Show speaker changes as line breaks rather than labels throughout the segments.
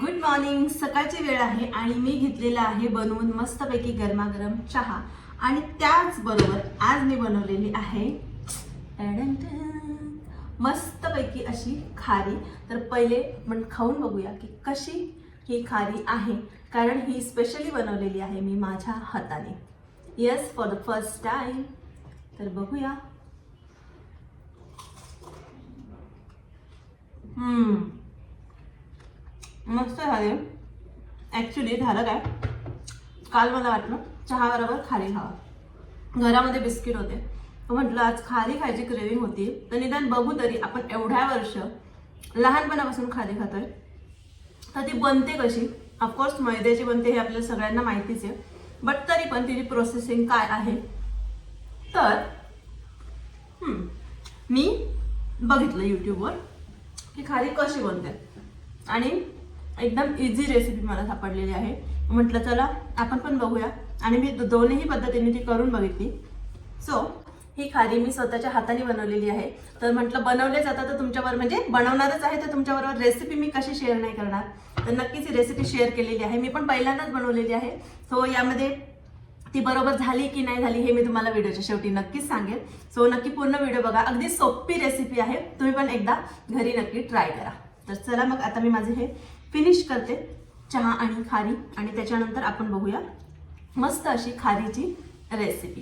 Good morning सकाळची वेळ आहे आणि मी घेतलेला आहे बनवून मस्तपैकी गरमागरम चहा. आणि त्याचबरोबर आज मी बनवलेली आहे मस्तपैकी अशी खारी. तर पहिले आपण खाऊन बघूया की कशी ही खारी आहे कारण ही स्पेशली बनवलेली आहे मी माझ्या हाताने. Yes for the first time तर बघूया. हम्म. मस्त झाले. ॲक्च्युली झालं काय? काल मला वाटलं चहाबरोबर खारी खावा. घरामध्ये बिस्किट होते. म्हटलं आज खारी खायची क्रेविंग होती. तर निदान बघू तरी आपण एवढ्या वर्ष लहानपणापासून खारी खातोय. तर ती बनते कशी? ऑफकोर्स मैद्याची बनते हे आपल्याला सगळ्यांना माहितीच आहे. बट तरी पण तिची प्रोसेसिंग काय आहे? तर मी बघितलं यूट्यूबवर की खारी कशी बनते. आणि एकदम इझी रेसिपी मला सापडलेली आहे. म्हटलं चला आपण पण बघूया. आणि मी दोन्हीही दोन्ही पद्धतीने ती करून बघितली. सो ही खारी मी स्वतःच्या हाताने बनवलेली आहे. तर म्हटलं बनवले जातात तर तुमच्यावर म्हणजे बनवणारच आहे तर तुमच्याबरोबर रेसिपी मी कशी शेअर नाही करणार. तर नक्कीच ही रेसिपी शेअर केलेली आहे. मी पण पहिल्यांदाच बनवलेली आहे. सो यामध्ये ती बरोबर झाली की नाही झाली हे मी तुम्हाला व्हिडिओच्या शेवटी नक्कीच सांगेन. सो नक्की पूर्ण व्हिडिओ बघा. अगदी सोपी रेसिपी आहे. तुम्ही पण एकदा घरी नक्की ट्राय करा. तर चला मग आता मी माझे हे फिनिश करते. चहा आणि खारी. आणि त्याच्यानंतर आपण बघूया मस्त अशी खारीची रेसिपी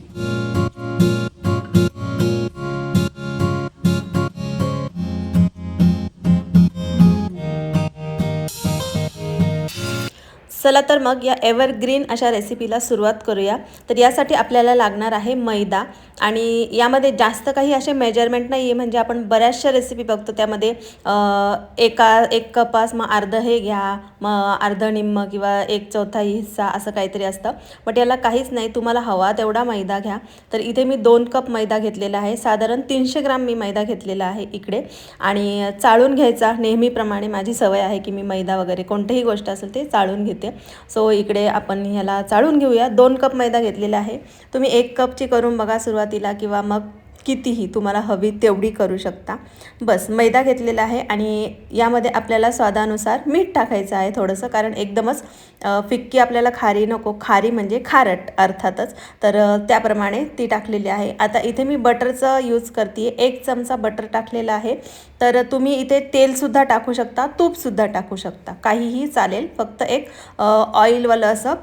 चला तर मग या एव्हरग्रीन अशा रेसिपीला सुरुवात करूया. तर यासाठी आपल्याला लागणार आहे मैदा. आणि यामध्ये जास्त काही असे मेजरमेंट नाही आहे म्हणजे आपण बऱ्याचशा रेसिपी बघतो. त्यामध्ये एका एक कपास मग अर्ध हे घ्या मग अर्ध निम्म किंवा एक चौथाई हिस्सा असं काहीतरी असतं. बट याला काहीच नाही तुम्हाला हवा तेवढा मैदा घ्या. तर इथे मी दोन कप मैदा घेतलेला आहे. साधारण तीनशे ग्राम मी मैदा घेतलेला आहे इकडे. आणि चाळून घ्यायचा नेहमीप्रमाणे माझी सवय आहे की मी मैदा वगैरे कोणतीही गोष्ट असेल ते चाळून घेते. सो इकडे आपण ह्याला चाळून घेऊया. दोन कप मैदा घेतलेला आहे. तुम्ही एक कपची करून बघा सुरुवातीला किंवा मग कितीही तुम्हाला हवी तेवढी करू शकता. बस मैदा घेतलेला आहे आणि यामध्ये आपल्याला स्वादानुसार मीठ टाकायचं आहे थोडंसं कारण एकदमच फिक्की आपल्याला खारी नको. खारी म्हणजे खारट अर्थातच. तर त्याप्रमाणे ती टाकलेली आहे. आता इथे मी बटरचं यूज करते एक चमचा बटर टाकलेला आहे. तर तुम्ही इथे तेलसुद्धा टाकू शकता तूपसुद्धा टाकू शकता. काहीही चालेल. फक्त एक ऑइलवालं असं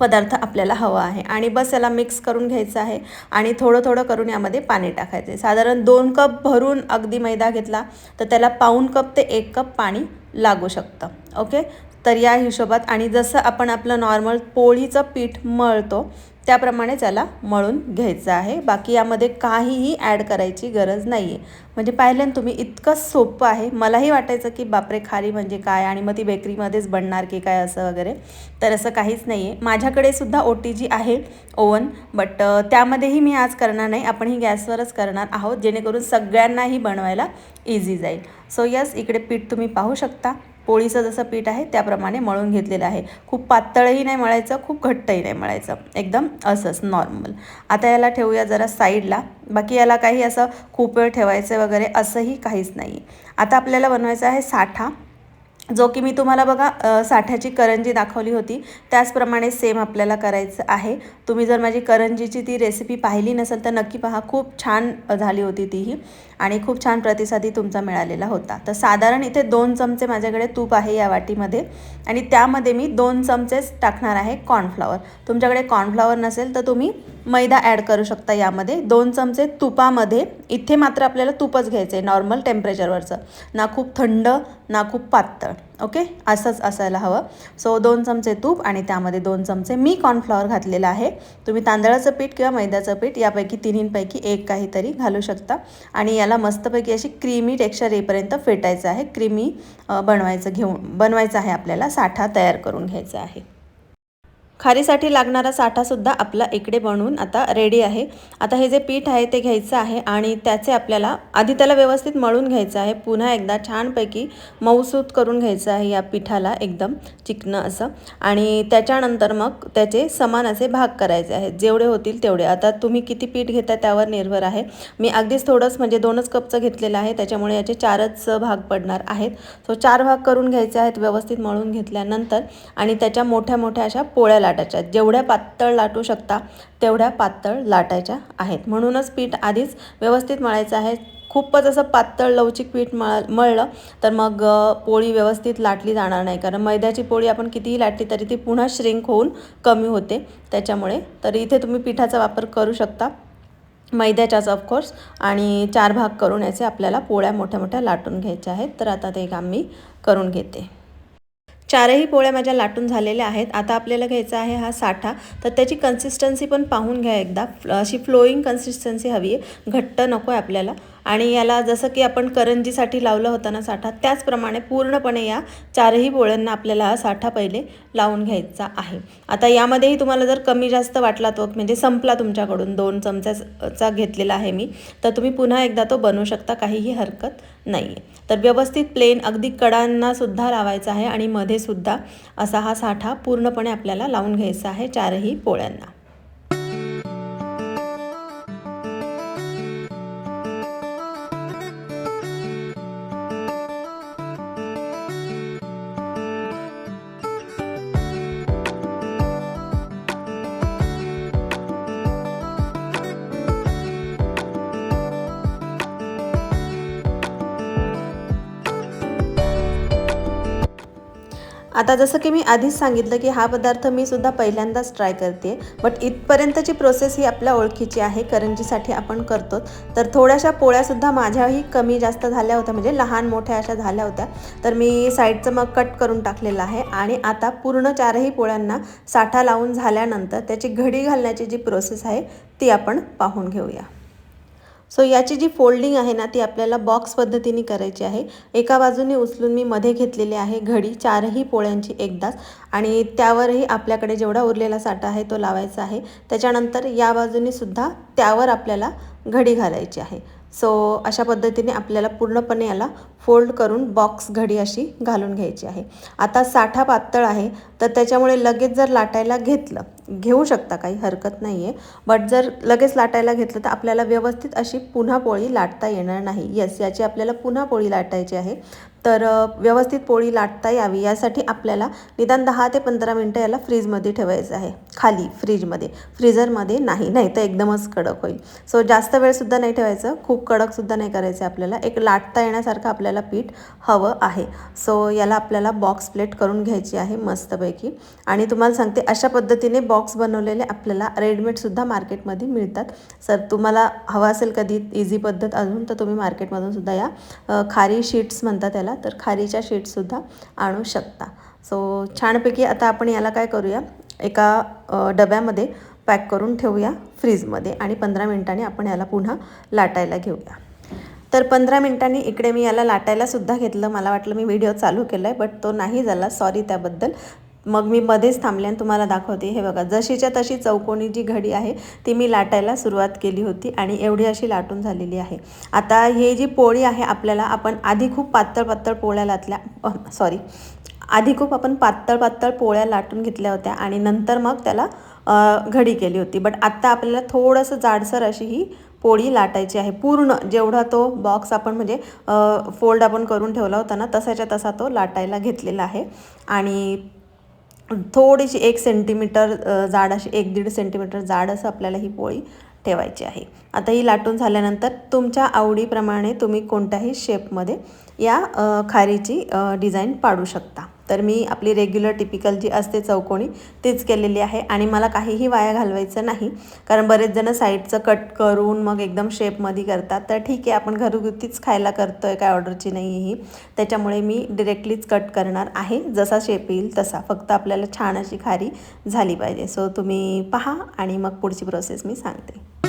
पदार्थ आपल्याला हवा आहे. आणि बस याला मिक्स करून घ्यायचं आहे आणि थोडं थोडं करून यामध्ये पाणी टाकायचं आहे. साधारण दोन कप भरून अगदी मैदा घेतला तर त्याला पाऊण कप ते एक कप पाणी लागू शकतं. ओके तर या हिशोबात आणि जसं आपण आपलं नॉर्मल पोळीचं पीठ मळतो त्याप्रमाणे त्याला मळून घ्यायचं आहे. बाकी यामध्ये काहीही ॲड करायची गरज नाही आहे म्हणजे पाहिलं तुम्ही इतकं सोपं आहे. मलाही वाटायचं की बापरे खारी म्हणजे काय आणि मग ती बेकरीमध्येच बनणार की काय असं वगैरे. तर असं काहीच नाही आहे माझ्याकडे सुद्धा ओ टी जी आहे ओवन बट त्यामध्येही मी आज करणार नाही. आपण ही गॅसवरच करणार आहोत. जेणेकरून सगळ्यांनाही बनवायला इझी जाईल. सो यस इकडे पीठ तुम्ही पाहू शकता. पोळीचं जसं पीठ आहे त्याप्रमाणे मळून घेतलेलं आहे. खूप पातळही नाही मळायचं खूप घट्टही नाही मळायचं. एकदम असंच नॉर्मल आता याला ठेवूया जरा साईडला बाकी याला काही असं खूप वेळ ठेवायचं वगैरे असंही काहीच नाही. आता आपल्याला बनवायचं आहे साठा. जो की मी तुम्हाला बघा साठ्याची करंजी दाखवली होती. त्याचप्रमाणे सेम आपल्याला करायचं आहे. तुम्ही जर माझी करंजीची ती रेसिपी पाहिली नसेल तर नक्की पहा खूप छान झाली होती तीही. आणि खूप छान प्रतिसादही तुमचा मिळालेला होता. तर साधारण इथे दोन चमचे माझ्याकडे तूप आहे या वाटीमध्ये. आणि त्यामध्ये मी दोन चमचेच टाकणार आहे कॉर्नफ्लॉवर तुमच्याकडे कॉर्नफ्लॉवर नसेल तर तुम्ही मैदा ॲड करू शकता यामध्ये. दोन चमचे तुपामध्ये. इथे मात्र आपल्याला तूपच घ्यायचं आहे नॉर्मल टेम्परेचरवरचं ना खूप थंड ना खूप पातळ. ओके? असंच असायला हवं. सो दोन चमचे तूप आणि त्यामध्ये दोन चमचे मी कॉर्नफ्लॉवर घातलेलं आहे. तुम्ही तांदळाचं पीठ किंवा मैद्याचं पीठ यापैकी तिन्हींपैकी एक काहीतरी घालू शकता. आणि याला मस्तपैकी अशी क्रीमी टेक्स्चर येईपर्यंत फेटायचं आहे. क्रीमी बनवायचं घेऊन बनवायचं आहे आपल्याला साठा तयार करून घ्यायचा आहे. खारीसाठी लागणारा साठासुद्धा आपला इकडे बनवून आता रेडी आहे. आता हे जे पीठ आहे ते घ्यायचं आहे आणि त्याचे आपल्याला आधी त्याला व्यवस्थित मळून घ्यायचं आहे. पुन्हा एकदा छानपैकी मऊसूत करून घ्यायचं आहे या पिठाला एकदम चिकनं असं. आणि त्याच्यानंतर मग त्याचे समान असे भाग करायचे आहेत. जेवढे होतील तेवढे. आता तुम्ही किती पीठ घेता त्यावर निर्भर आहे. मी अगदीच थोडंच म्हणजे दोनच कपचं घेतलेलं आहे. त्याच्यामुळे याचे चारच भाग पडणार आहेत. सो चार भाग करून घ्यायचे आहेत. व्यवस्थित मळून घेतल्यानंतर आणि त्याच्या मोठ्या मोठ्या अशा पोळ्या लाटायच्या. जेवढ्या पातळ लाटू शकता तेवढ्या पातळ लाटायच्या आहेत. म्हणूनच पीठ आधीच व्यवस्थित मळायचं आहे. खूपच असं पातळ लवचिक पीठ मळ मळलं तर मग पोळी व्यवस्थित लाटली जाणार नाही. कारण मैद्याची पोळी आपण कितीही लाटली तरी ती पुन्हा श्रिंक होऊन कमी होते. त्याच्यामुळे तर इथे तुम्ही पिठाचा वापर करू शकता. मैद्याच्याच ऑफकोर्स आणि चार भाग करून याचे आपल्याला पोळ्या मोठ्या मोठ्या लाटून घ्यायच्या आहेत. तर आता ते काम मी करून घेते. चारही पोळ्या माझ्या लाटून झालेल्या आहेत. आता आपल्याला घ्यायचा आहे हा साठा. तर त्याची कन्सिस्टन्सी पण पाहून घ्या एकदा. अशी फ्लोईंग कन्सिस्टन्सी हवी आहे. घट्ट नको आहे आपल्याला. आणि याला जसं की आपण करंजीसाठी लावलं होतं ना साठा त्याचप्रमाणे पूर्णपणे या चारही पोळ्यांना आपल्याला हा साठा पहिले लावून घ्यायचा आहे. आता यामध्येही तुम्हाला जर कमी जास्त वाटला तो म्हणजे संपला तुमच्याकडून दोन चमच्याचा घेतलेला आहे मी तर तुम्ही पुन्हा एकदा तो बनवू शकता काहीही हरकत नाही आहे तर व्यवस्थित प्लेन अगदी कडांनासुद्धा लावायचा आहे आणि मध्येसुद्धा असा हा साठा पूर्णपणे आपल्याला लावून घ्यायचा आहे चारही पोळ्यांना आता जसं की मी आधीच सांगितलं की हा पदार्थ मी सुद्धा पहिल्यांदाच ट्राय करते बट इथपर्यंतची प्रोसेस ही आपल्या ओळखीची आहे करंजीसाठी आपण करतो तर थोड्याशा पोळ्यासुद्धा माझ्याही कमी जास्त झाल्या होत्या म्हणजे लहान मोठ्या अशा झाल्या होत्या. तर मी साईडचं मग कट करून टाकलेलं आहे आणि आता पूर्ण चारही पोळ्यांना साठा लावून झाल्यानंतर त्याची घडी घालण्याची जी प्रोसेस आहे ती आपण पाहून घेऊया. सो याची जी फोल्डिंग आहे ना ती आपल्याला बॉक्स पद्धतीने करायची आहे. एका बाजूने उचलून मी मध्ये घेतलेली आहे घडी चारही पोळ्यांची एकदाच. आणि त्यावरही आपल्याकडे जेवढा उरलेला साठा आहे तो लावायचा आहे. त्याच्यानंतर या बाजूने सुद्धा त्यावर आपल्याला घडी घालायची आहे. सो अशा पद्धतीने आपल्याला पूर्णपणे याला फोल्ड करून बॉक्स घडी अशी घालून घ्यायची आहे. आता साठा पातळ आहे तर त्याच्यामुळे लगेच जर लाटायला घेतलं घेऊ शकता काही हरकत नाही आहे बट जर लगेच लाटायला घेतलं तर आपल्याला व्यवस्थित अशी पुन्हा पोळी लाटता येणार नाही. येस याची आपल्याला पुन्हा पोळी लाटायची आहे. तर व्यवस्थित पोळी लाटता यावी यासाठी आपल्याला निदान दहा ते पंधरा मिनटं याला फ्रीजमध्ये ठेवायचं आहे. खाली फ्रीजमध्ये. फ्रीजरमध्ये नाही नाही तर एकदमच कडक होईल. सो जास्त वेळसुद्धा नाही ठेवायचं. खूप कडकसुद्धा नाही करायचं आपल्याला. एक लाटता येण्यासारखं आपल्याला पीठ हवं आहे. सो याला आपल्याला बॉक्स प्लेट करून घ्यायची आहे मस्तपैकी. आणि तुम्हाला सांगते अशा पद्धतीने बॉक्स बनवलेले आपल्याला रेडीमेडसुद्धा मार्केटमध्ये मिळतात. सर तुम्हाला हवं असेल कधी इझी पद्धत अजून तर तुम्ही मार्केटमधूनसुद्धा या. खारी शीट्स म्हणतात त्याला तर खारीच्या शीट्ससुद्धा आणू शकता. सो छानपैकी आता आपण याला काय करूया? एका डब्यामध्ये पॅक करून ठेवूया फ्रीजमध्ये आणि पंधरा मिनटांनी आपण याला पुन्हा लाटायला घेऊया. तर पंधरा मिनटांनी इकडे मी याला लाटायलासुद्धा घेतलं. मला वाटलं मी व्हिडिओ चालू केला आहे बट तो नाही झाला. सॉरी त्याबद्दल. मग मी मध्येच थांबले आणि तुम्हाला दाखवते. हे बघा जशीच्या तशी चौकोनी जी घडी आहे ती मी लाटायला सुरुवात केली होती आणि एवढी अशी लाटून झालेली आहे. आता हे जी पोळी आहे आपल्याला आपण आधी खूप पातळ पातळ पोळ्या लाटल्या सॉरी आधी खूप आपण पातळ पातळ पोळ्या लाटून घेतल्या होत्या आणि नंतर मग त्याला घडी केली होती. बट आत्ता आपल्याला थोडंसं जाडसर अशी ही पोळी लाटायची आहे. पूर्ण जेवढा तो बॉक्स आपण म्हणजे फोल्ड आपण करून ठेवला होता ना तसाच्या तसा तो लाटायला घेतलेला आहे. आणि थोडीशी एक सेंटीमीटर जाड अशी एक दीड सेंटीमीटर जाड असं आपल्याला ही पोळी ठेवायची आहे. आता ही लाटून झाल्यानंतर तुमच्या आवडीप्रमाणे तुम्ही कोणत्याही शेपमध्ये या खारीची डिझाईन पाडू शकता. तर मी आपली रेग्युलर टिपिकल जी असते चौकोनी तीच केलेली आहे आणि मला काहीही वाया घालवायचं नाही. कारण बरेच जण साईडचं कट करून मग एकदम शेपमध्ये करतात. तर ठीक आहे आपण घरगुतीच खायला करतो आहे काय ऑर्डरची नाही ही. त्याच्यामुळे मी डिरेक्टलीच कट करणार आहे. जसा शेप येईल तसा. फक्त आपल्याला छान अशी खारी झाली पाहिजे. सो तुम्ही पहा आणि मग पुढची प्रोसेस मी सांगते.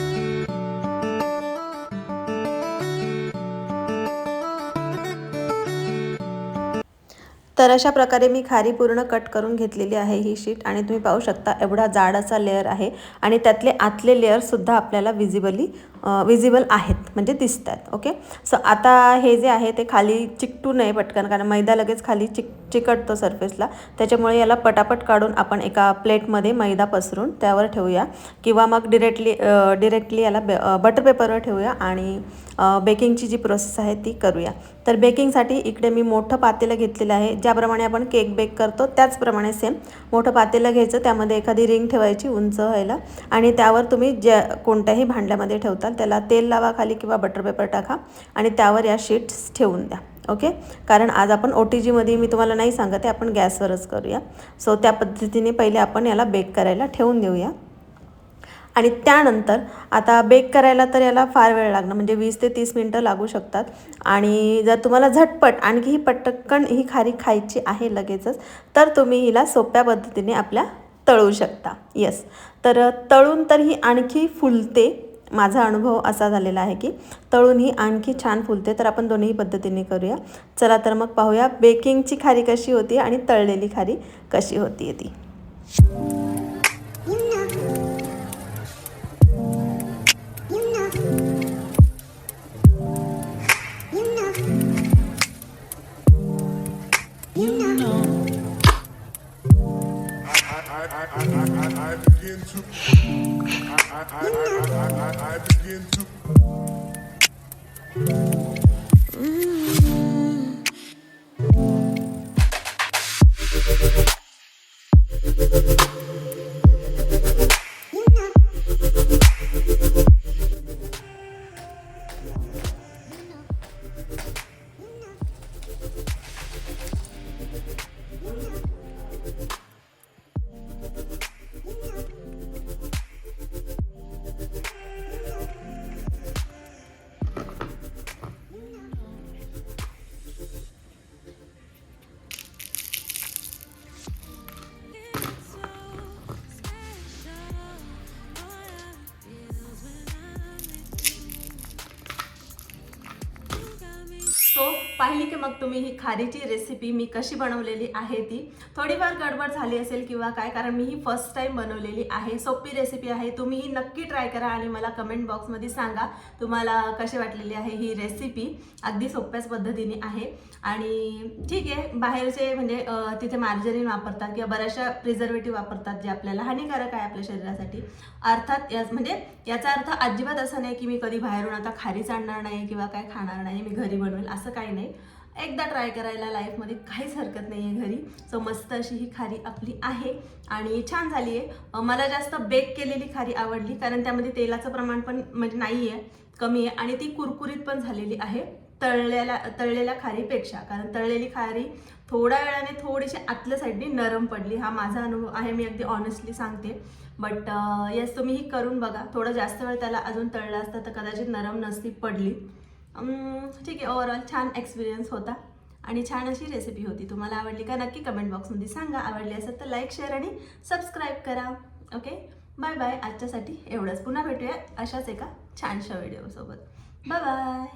तर अशा प्रकारे मी खारी पूर्ण कट करून घेतलेली आहे ही शीट आणि तुम्ही पाहू शकता एवढा जाड असा लेअर आहे आणि त्यातले आतले लेअरसुद्धा आपल्याला विजिबली विजिबल आहेत म्हणजे दिसत आहेत ओके सो आता हे जे आहे ते खाली चिकटू नये पटकन कारण मैदा लगेच खाली चिक चिकटतो सरफेसला त्याच्यामुळे याला पटापट काढून आपण एका प्लेटमध्ये मैदा पसरून त्यावर ठेवूया. किंवा मग डिरेक्टली डिरेक्टली याला बे बटर पेपरवर ठेवूया आणि बेकिंगची जी प्रोसेस आहे ती करूया. तर बेकिंगसाठी इकडे मी मोठं पातेलं घेतलेलं आहे. ज्याप्रमाणे आपण केक बेक करतो त्याचप्रमाणे सेम मोठं पातेलं घ्यायचं त्यामध्ये एखादी रिंग ठेवायची उंच व्हायला. आणि त्यावर तुम्ही ज्या कोणत्याही भांड्यामध्ये ठेवता ठेवताल त्याला तेल लावा खाली किंवा बटर पेपर टाका आणि त्यावर या शीट्स ठेवून द्या ओके कारण आज आपण ओ टी जीमध्ये मी तुम्हाला नाही सांगत आहे आपण गॅसवरच करूया. सो त्या पद्धतीने पहिले आपण याला बेक करायला ठेवून देऊया. आणि त्यानंतर आता बेक करायला तर याला फार वेळ लागणार म्हणजे वीस ते तीस मिनटं लागू शकतात. आणि जर तुम्हाला झटपट आणखी ही पटकन ही खारी खायची आहे लगेचच तर तुम्ही हिला सोप्या पद्धतीने आपल्या तळू शकता. येस तर तळून तर ही आणखी फुलते. माझा अनुभव असा झालेला आहे की तळून ही आणखी छान फुलते तर आपण दोन्ही पद्धतीने करूया. चला तर मग पाहूया बेकिंगची खारी कशी होती आणि तळलेली खारी कशी होती ती. मग तुम्ही ही खारीची रेसिपी मी कशी बनवलेली आहे ती? थोडीफार गडबड झाली असेल किंवा काय? कारण मी ही फर्स्ट टाइम बनवलेली आहे. सोपी रेसिपी आहे. तुम्ही ही नक्की ट्राय करा आणि मला कमेंट बॉक्समध्ये सांगा तुम्हाला कशी वाटलेली आहे ही रेसिपी अगदी सोप्याच पद्धतीने आहे. आणि ठीक आहे. बाहेरचे म्हणजे तिथे मार्जरीन वापरतात किंवा बऱ्याचशा प्रिझर्वेटिव्ह वापरतात जे आपल्याला हानिकारक आहे आपल्या शरीरासाठी. अर्थात या म्हणजे याचा अर्थ अजिबात असं नाही की मी कधी बाहेरून आता खारीच आणणार नाही किंवा काय खाणार नाही मी घरी बनवेल असं काही नाही. एकदा ट्राय करायला लाईफमध्ये काहीच हरकत नाही आहे घरी. सो मस्त अशी ही खारी आपली आहे आणि छान झाली आहे. मला जास्त बेक केलेली खारी आवडली कारण त्यामध्ये तेलाचं प्रमाण पण म्हणजे नाही आहे कमी आहे आणि ती कुरकुरीत पण झालेली आहे तळलेल्या तळलेल्या खारीपेक्षा. कारण तळलेली खारी थोड्या वेळाने थोडीशी आतल्या साईडने नरम पडली. हा माझा अनुभव आहे मी अगदी ऑनेस्टली सांगते. बट येस तुम्ही ही करून बघा. थोडं जास्त वेळ त्याला अजून तळलं असतं तर कदाचित नरम नसती पडली. ठीक आहे ओवरऑल छान एक्सपिरियन्स होता. आणि छान अशी रेसिपी होती. तुम्हाला आवडली का नक्की कमेंट बॉक्समध्ये सांगा. आवडली असेल तर लाईक शेअर आणि सबस्क्राईब करा. ओके बाय बाय आजच्यासाठी एवढंच. पुन्हा भेटूया अशाच एका छानशा व्हिडिओसोबत बाय बाय